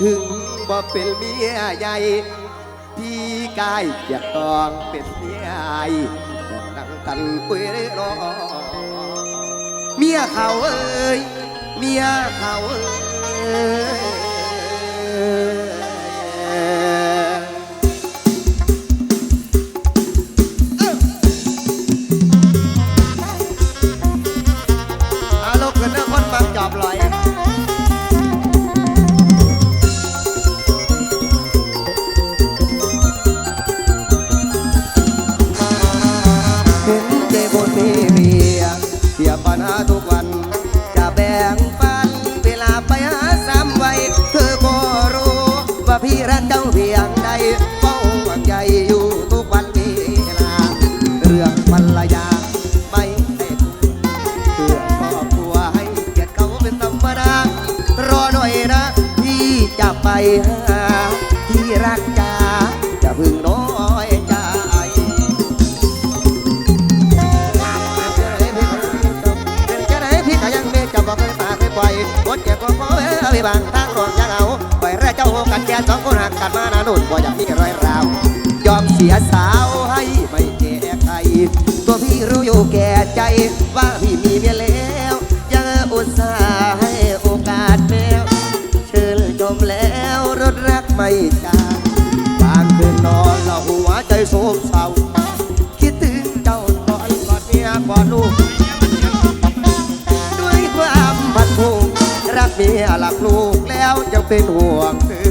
ถึงบ่เป็นเมียใหญ่พี่กายอยากต้องเป็นเมียใหญ่จะนั่งกันปุยรอเมียเขาเอ้ยเมียเขาเอ้ย แก่สองคนหักกันมานานุ่นบ่อยากมีรอยราวยอมเสียสาวให้ไม่แก้ใคร ตัวพี่รู้อยู่แก่ใจว่าพี่มีเมียแล้วยังอุตส่าห์ให้โอกาสแมวเชิญชมแล้วรถรักไม่จางบางคืนนอนและหัวใจโศกเศร้าคิดถึงเจ้าก่อนกอดเมียกอดลูกด้วยความพันผูกรักเมียหลักลูกแล้วยังเป็นห่วงเธอ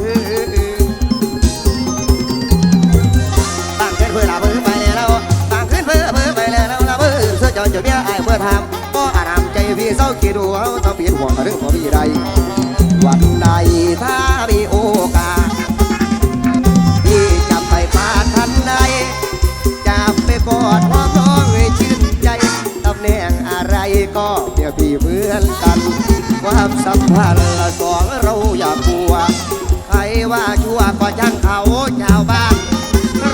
เสื้ยไอ้เพื่อทำก็อารามใจพี่เศร้าคิดดูเขาต้องเปลี่ยนห่วงเรื่องของพี่ใดวันใดถ้ามีโอกาสพี่จะไปปาทันใดจะไปกอดพ่อน้องให้ชื่นใจตำแหน่งอะไรก็เปรียบพี่เหมือนกัน ความสัมพันธ์ละสองเราอย่ากลัว ใครว่าชั่วก็ช่างเขาชาวบ้าน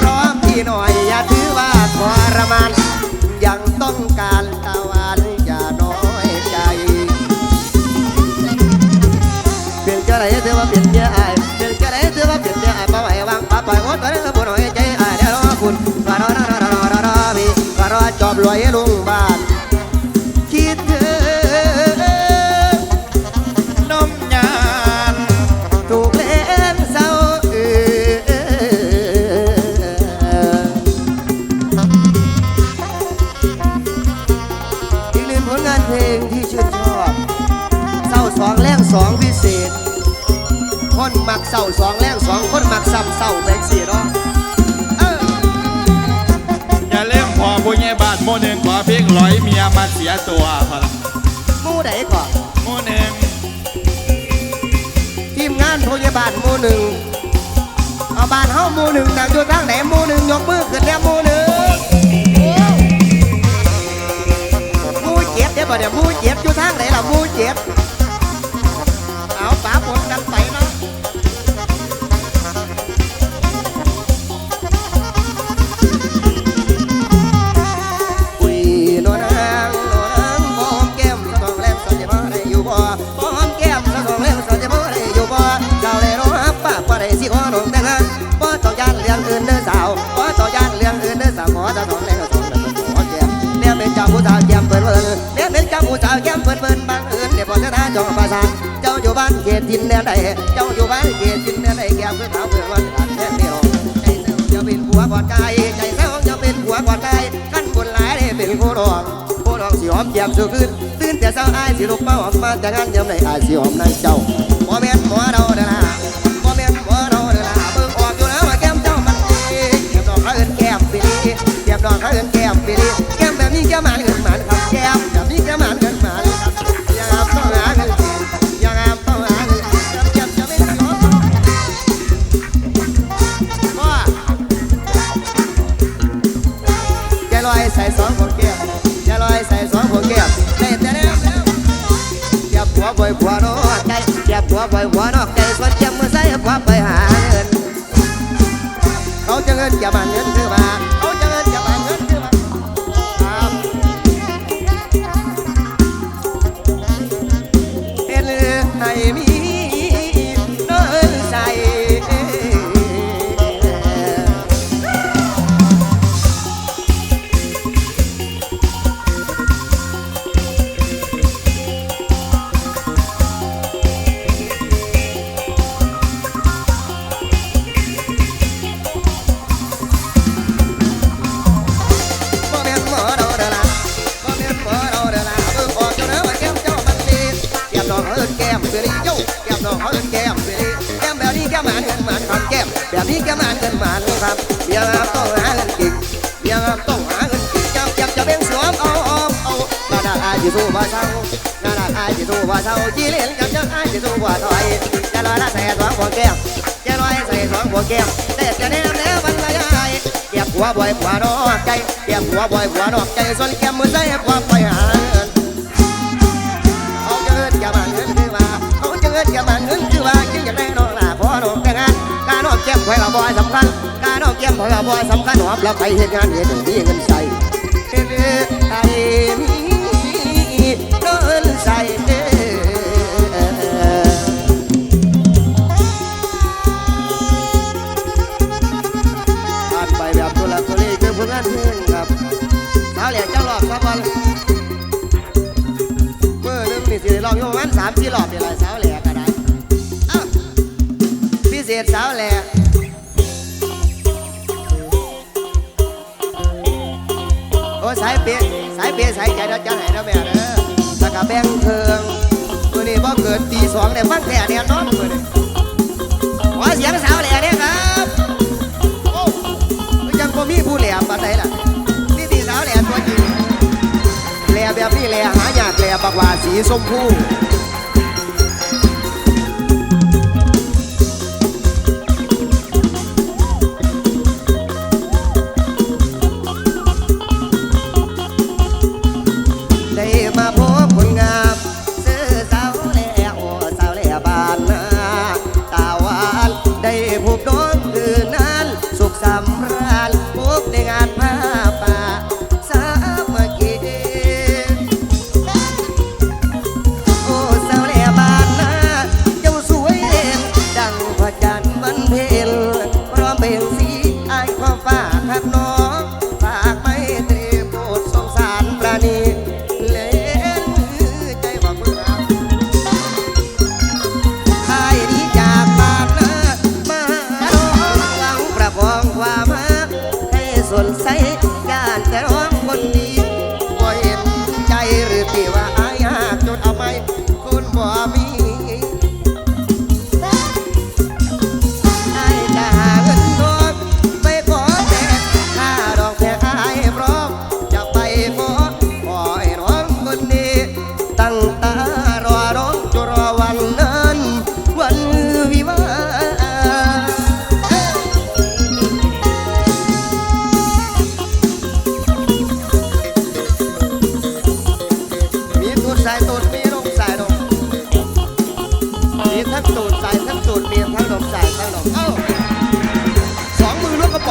ร้องพี่หน่อยอย่าถือว่าทรมาน ว่าเปลี่ยนเมียอยเปลี่ยนจะไหนเธอว่าเปลี่ยนเดียอป้าไหววางป้าปล่อยงดก็ได้ก็บ่หอยใจอเดี๋ยวรอคุณรอรอรอรอรอรอรอพี่รอรอจอบรวยลุง มียมาเสียตัวพอละหมู่ใดก่อนโมหนึ่งทีมงานพยาบาลหมู่หนึ่งเอาบ้านเฮาหมู่หนึ่งนั่งอยู่ทางไหนหมู่หนึ่งยกมือขึ้นแล้วหมู่หนึ่งหมู่เจ็ดเดี๋ยวบ่เดี๋ยวหมู่เจ็ดอยู่ทางไหนล่ะหมู่เจ็ด เพิ่นเพิ่นบางเอิญเดี๋ยวพอจะจองภาษาเจ้าอยู่บ้านเขตดินแดนใดเจ้าอยู่บ้านเขตดินแดนใดแก้มคือขาวคือวันขาดแค่ไม่รอใจเจ้าจะเป็นผัวกอดกายใจเจ้าจะเป็นผัวกอดกายขั้นบนหลายได้เป็นคู่รองผู้น้องสิหอมแก้มสุขึ้นตื่นแต่เศร้าอายสิลุกมาหอมมาแต่งานยามใดอายสิหอมนั่งเจ้า ส่สองคนแก้วแกลอยใส่สองคนแก้วเล่นแต่แล้วแล้วเก็บหัวบ่อยหัวนอกใจเก็บหัวบ่อยหัวนอกใจส่วนเก็ bạc bia ngà tông kịch bia ngà tông ngà kịch chăm chăm chăm bên sớm ô ô ô ngà đạt ai chỉ dù bà sau ngà đạt ai chỉ dù bà sau chỉ liên chăm chăm ai chỉ dù bà thôi. Cha nói đã xè xuống kem cha nói xè xuống của kem để cho nên để vẫn là ai, kẹp của bồi của nó cay, kẹp của bồi của nó cay, xuân kem mưa rơi qua phải hà ông chưa hết cả bạn cứ bà ông chưa hết cả cứ bà, chứ giờ đây nó là khó nó cái ngăn cá nó chém khoe là bòi sầm khăn พราะว่าพอสำคัญหอบเราไปเหตุงานเหตุดีเงินใส่เลือไอมีเงินใส่เาไปแบบตัวละตัวเลคือผลงานครับสาวเหลี่จ้าหลอกครับบอลเมื่อนึงนี่สิลองอยู่ประมาณสามสี่รอบเดี๋ยวไรสาวแหลี่ก็ได้อ้าวพิเศษสาวแหลี่ายเปียสายเปียสายใจเราจะไหนเราแม่เด้อตะกวก็แบ่งเพิงมือนี้บ่เกิดตีสองเนี่ยฟังแต่เนี่ยน้องมือนี้ขอเสียงสาวแหล่เนี่ยครับโอ้ยังบ่มีผู้แหล่ปานใดล่ะนี่ตีสาวแหล่ตัวจริงแหล่แบบนี้แหล่หายากแหล่ปากว่าสีชมพู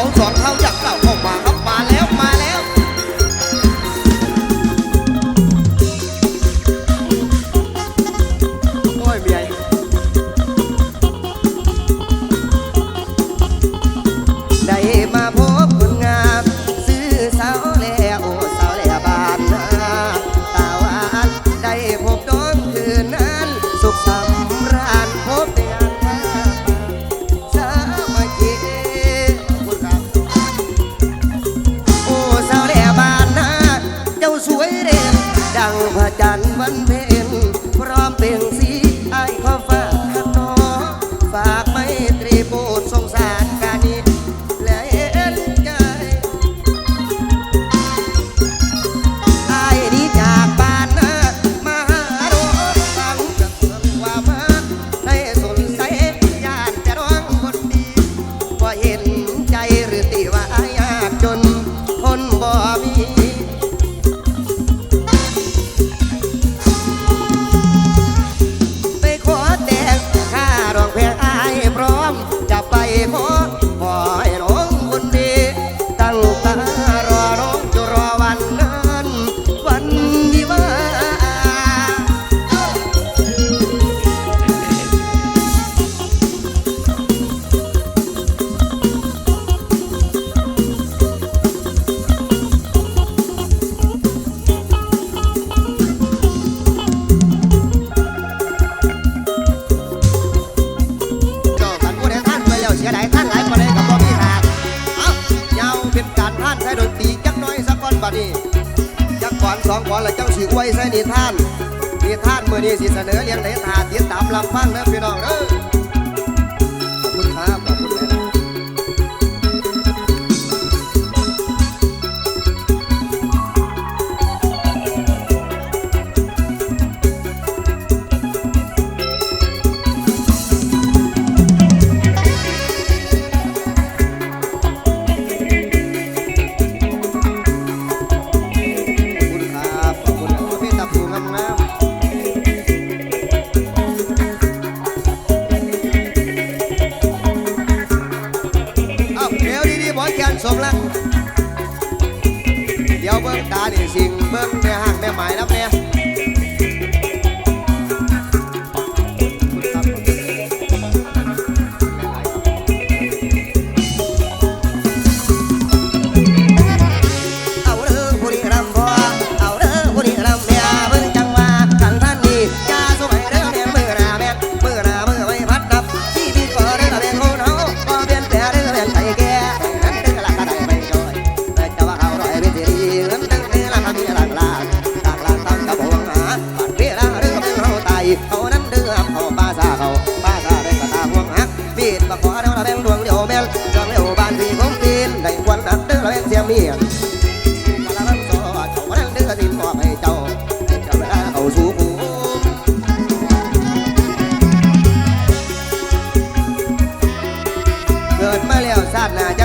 不错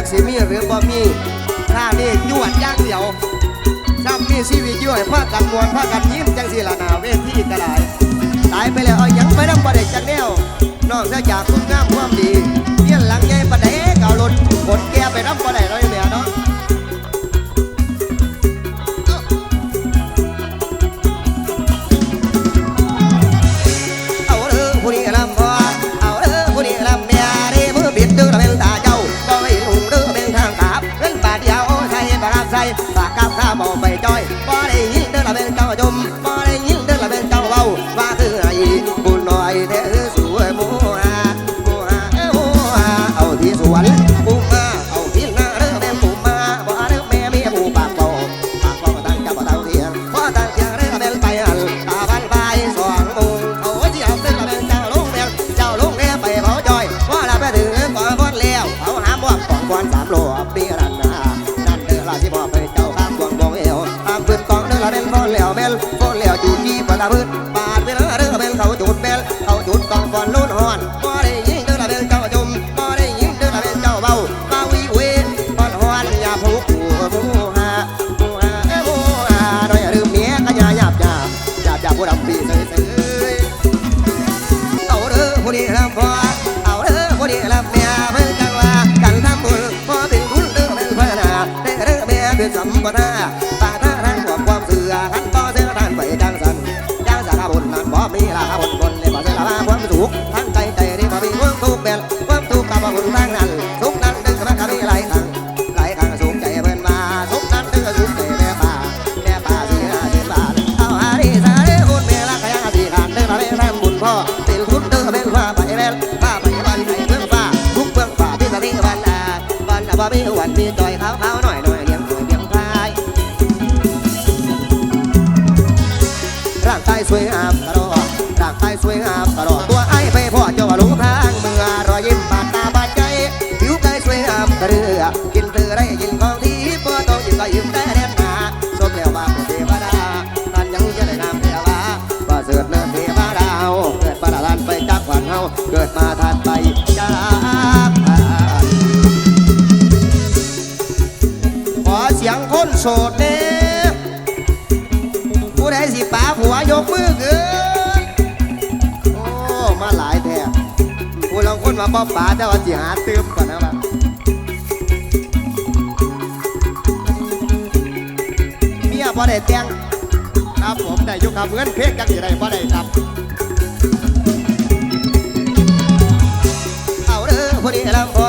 สิมีหรือบ่มีข้านี่ยวดย่างเดียวซ้ำมีชีวิตย่อยพากันมวนพากันยิ้มจังสิละนาเวทีกระไรตายไปแล้วเอายังไปนำบ่ได้จักแนวนอกจากคุณงามความดีเพียนหลังใหญ่ประเดเก่าหลุดผลแก่ไปนำบ่ได้เลยแม่เนาะ จูจี มีวันมีจอยขาวขาวหน่อยหน่อยเลี้ยงหน่อยเลี้ยงพายร่างกายสวยงามตลอดดร่างกายสวยงามตลอดดตัวไอ้ไปพ่อเจ้าว่าหลงทางเมื่อรอยยิ้มบาดตาบาดใจผิวกายสวยงามตะเรือกินเรือได้ยินของดีพ่อต้องยิ้มก็ยิ้มได้แน่นหนาสมแล้วว่าเป็นเทวดาท่านยังจะได้นามเทวาว่าเสือเนื้อเทวดาเฮาเกิดมาทานไปจากวันเฮาเกิดมาทานไป โสดเน่ผู้ใดสิป๋าผัวยกมือขึ้นโอ้มาหลายแท้ผู้ลางคนมาบ่ป๋าแต่ว่าสิหาเตืมก่อนนะบัดเมียบ่ได้แต่งครับผมได้อยุคำเงินเพกจังสิได้บ่ได้ครับเอาเด้อผู้นี้ลำพอ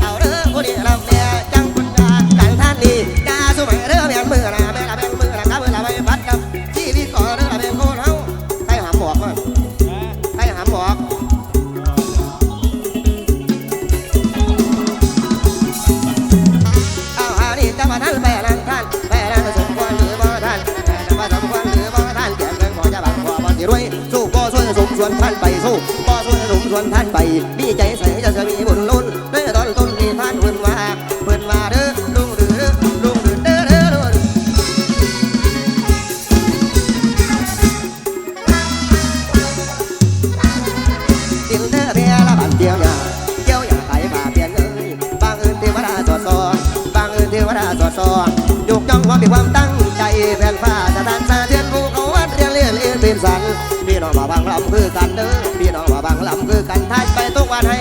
เอาเด้อผู้นี้ลำแม่จังคุณยากันท่านดียาสุมัย วนท่านไปสู้บ่ชวยสมส่วนท่านไปมีใจใส่จะจะมีบุญล้นในตอนต้นนี่ท่านเพิ่นว่าเพิ่นว่าเด้อลุงเด้อลุงเด้อเด้อเด้อเด้อดินเด้อเพียละบันเดียวยาเกี่ยวอย่างไก่ป่าเปลี่ยนเอ้ยบางอื่นเทวดาสอดซ้อบางอื่นเทวดาสอดซ้อยกย่องความมีความตั้งใจแผ่นฟ้าสถานสาเทียนภูเขาวัดเรียนเรียนเรียนเป็นสันพี่น้องมาบางลำคือกันเด้อ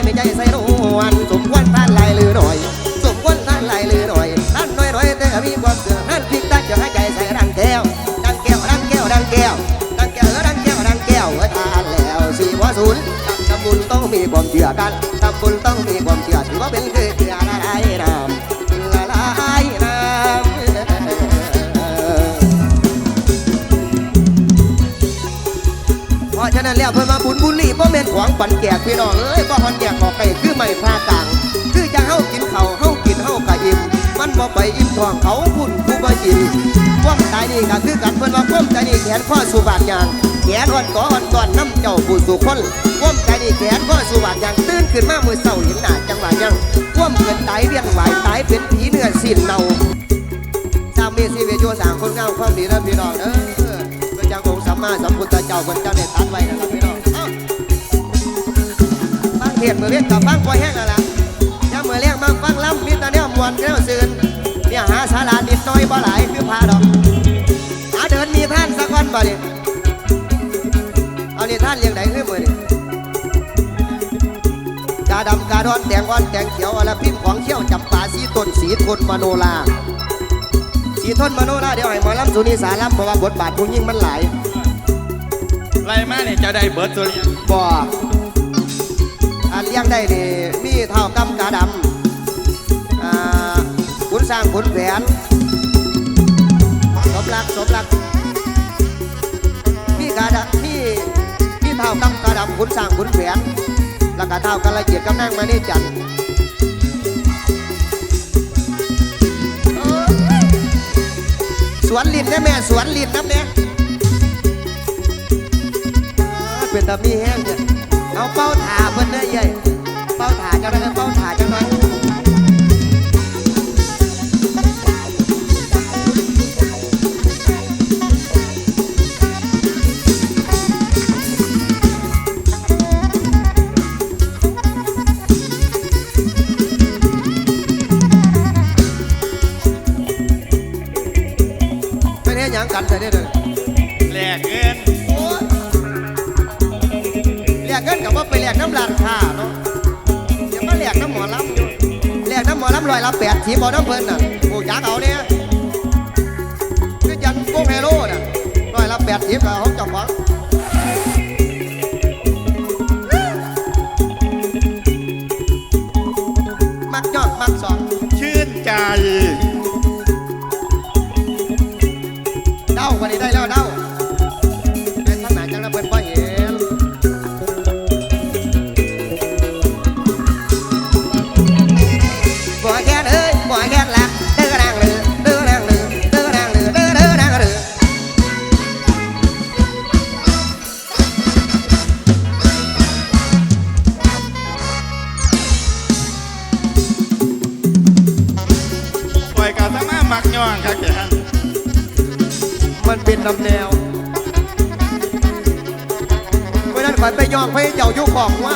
ไม่ใจใส่นวันสมควรท่านลายลือหน่อย สมควรท่านลายลือหน่อยท่านน้อยร้อยแต่มีความเสื่อมท่นพิกตักงจะให้ใจใส่ดังแก้ว ดังแก้วดังแก้วดังแก้วดังแก้วดังแก้วดังแก้วทานแล้วสี่ว่าศูนย์ทำบุญต้องมีความเชื่อกันทำบุญต้องมีความเชื่อถือว่าเป็นคือ บ่แม่นของปันแจกพี่น้องเอ้ยบ่ฮอนแจกออกไปคือไม่พากลาง คือจะเฮากินเขาเฮากินเฮากะอิ่มมันบ่ไปอิ่มท้องเขาพุ่นผู้บ่กินความตายนี่ก็คือกันเพิ่นว่าความตายนี่แขนข้อสู่บาดยางแขนอ่อนก่ออ่อนก่อนน้ำเจ้าผู้สู่คนความตายนี่แขนข้อสู่บาดยางตื่นขึ้นมามื้อเช้าเห็นหน้าจังหวะยังความเกินตายเวียนไหวตายเป็นผีเนื้อสิ้นเน่าสร้ามีชีวิตอยู่สางคนงามความดีนะพี่น้องเด้อเพื่อจังองค์สัมมาสัมพุทธเจ้าคนเจ้าได้ตัดไว้นะครับ ฟังเทศน์มื้อเว้นกับฟังปล่อยแห้งแล้วล่ะย่าเมื่อเลี้ยงมาฟังล้ำมีแต่แนวมวนแนวซืนเนี่ยหาสาระนิดหน้อยบ่หลายคือพาดอกหาเดินมีท่านสักวันบ่ดิเอานี่ท่านเลี้ยงไหนคือมือนี่กาดำกาดอนแดงอ่อนแดงเขียวอลพิมพ์ของเขี้ยวจำปาสีต้นสีทนมโนราสีทนมโนราเดี๋ยวให้หมอลำสุนีสาลำเพราะว่าบทบาทผู้ยิ่งมันหลายไรมาเนี่ยจะได้เบิร์ดตัวเรียนบ่อัน เลี้ยงได้นี่มีเท่ากำกาดำอ่าขุนสร้างขุนแผนสมรักสมรัก มีกาดำมีมีเท่ากำกาดำขุนสร้างขุนแผนแล้วก็เท่ากระเกียดกำนั่งมานี่จันสวนลินนะแม่สวนลินนะแม่เป็นตามีแห้งเนี่ยเอาเป้าถาเพิ่นเด้อใหญ่ เป้าถาจังเลยเป้าถาจังเลยเป็นเฮ็ดหยังกันแต่เนี่ยเด้อแลกเงินโอ้ยแลกเงินกับว่าไปแลกน้ำร้านค้าเนาะ กน้ำหมอลำอยู่แลกน้ำหมอลำลอยละแปดทีบอน้ำเพลินน่ะโอ้ยากเอาเนี่ยคือยันโกงเฮโร่น่ะลอยละแปดทีกับห้องเจ้าของ มันนลำแนวเมื่อนั้นข่อยไปย่องพระเจ้ายุของว่า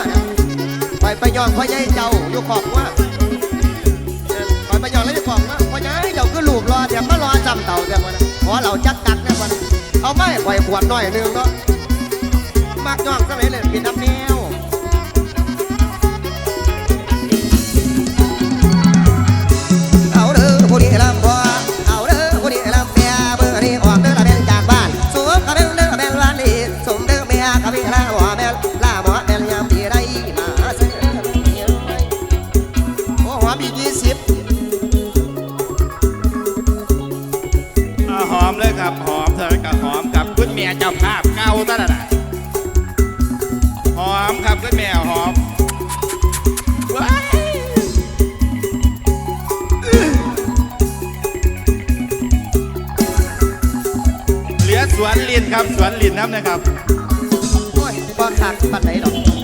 ข่อยไปย่องพระยายเจ้ายุของว่าข่อยไปย่องแล้วยุของว่าพระยายเจ้าคือลูกรอเดี๋ยวมารอจำเต่าเดี๋ยวมันขอเราจักกักเนี่ยมันเอาไม้ข่อยขวดหน่อยหนึงเนาะมากย่องก็เลยเลยกินน้ำแนว บ่คัก